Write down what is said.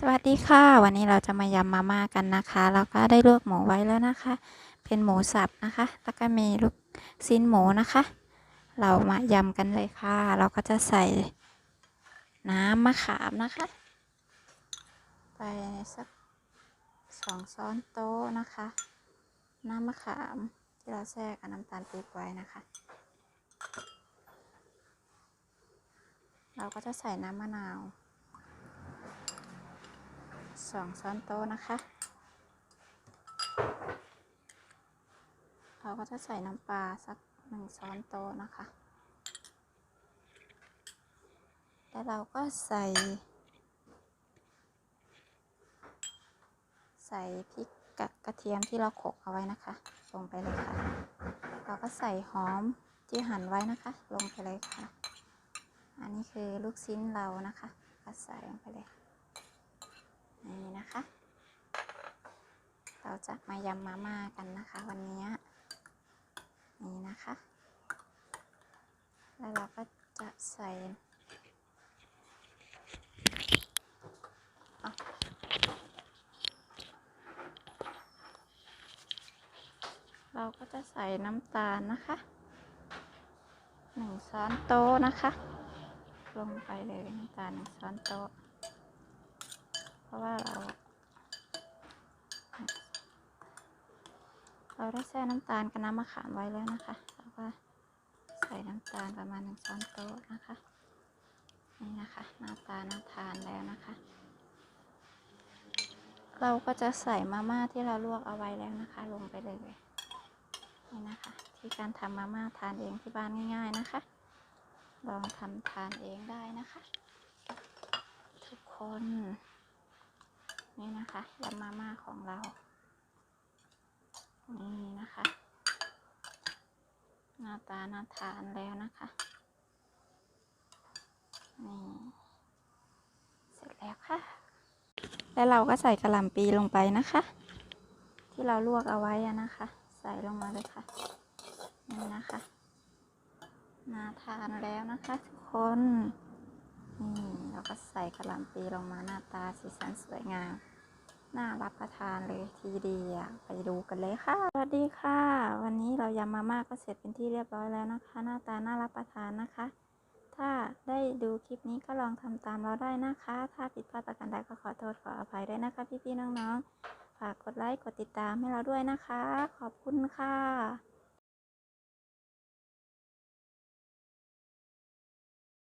สวัสดีค่ะ วันนี้เราจะมายำมาม่ากันนะคะแล้วก็ได้ลวกหมูไว้แล้วนะคะ เป็นหมูสับนะคะ แล้วก็มีลูกชิ้นหมูนะคะ เรามายำกันเลยค่ะ เราก็จะใส่น้ำมะขามนะคะ ไปสักสองช้อนโต๊ะนะคะ น้ำมะขามที่เราแช่กับน้ำตาลปี๊บไว้นะคะ เราก็จะใส่น้ำมะนาว สองช้อนโต๊ะนะคะ เราก็จะใส่น้ำปลาสักหนึ่งช้อนโต๊ะนะคะ แล้วเราก็ใส่ ใส่พริกกับกระเทียมที่เราโขกเอาไว้นะคะ ลงไปเลยค่ะ เราก็ใส่หอมที่หั่นไว้นะคะ ลงไปเลยค่ะ อันนี้คือลูกชิ้นเรานะคะ ก็ใส่ลงไปเลยนี่นะคะ เรา จะมายำมาม่ากันนะคะ วันนี้นี่นะคะ แล้วเราก็จะใส่เราก็จะใส่น้ำตาลนะคะหนึ่งช้อนโต๊ะนะคะ ลงไปเลยน้ำตาลหนึ่งช้อนโต๊ะ เพราะว่าเรา เราได้แช่น้ำตาลกับน้ำมะขามไว้แล้วนะคะแล้วก็ใส่น้ำตาลประมาณหนึ่งช้อนโต๊ะนะคะนี่นะคะหน้าตาน่าทานแล้วนะคะ เราก็จะใส่มาม่าที่เราลวกเอาไว้แล้วนะคะ ลงไปเลยนี่นะคะ ที่การทำมาม่าทานเองที่บ้านง่าย ๆนะคะ ลองทำทานเองได้นะคะ ทุกคน นี่นะคะยำมาม่าของเรา นี่นะคะ หน้าตาน่าทานแล้วนะคะ นี่ เสร็จแล้วค่ะ แล้วเราก็ใส่กระหล่ำปีลงไปนะคะ ที่เราลวกเอาไว้นะคะ ใส่ลงมาเลยค่ะ นี่นะคะ น่าทานแล้วนะคะทุกคน นี่เราก็ใส่กระหล่ำปีลงมาหน้าตาสีสันสวยงาม น่ารับประทานเลยทีเดียวไปดูกันเลยค่ะ สวัสดีค่ะ วันนี้เรายำมาม่าก็เสร็จเป็นที่เรียบร้อยแล้วนะคะ หน้าตาน่ารับประทานนะคะ ถ้าได้ดูคลิปนี้ก็ลองทำตามเราได้นะคะ ถ้าผิดพลาดประการใดก็ขอโทษขออภัยด้วยนะคะ พี่ๆน้องๆ ฝากกดไลค์กดติดตามให้เราด้วยนะคะ ขอบคุณค่ะ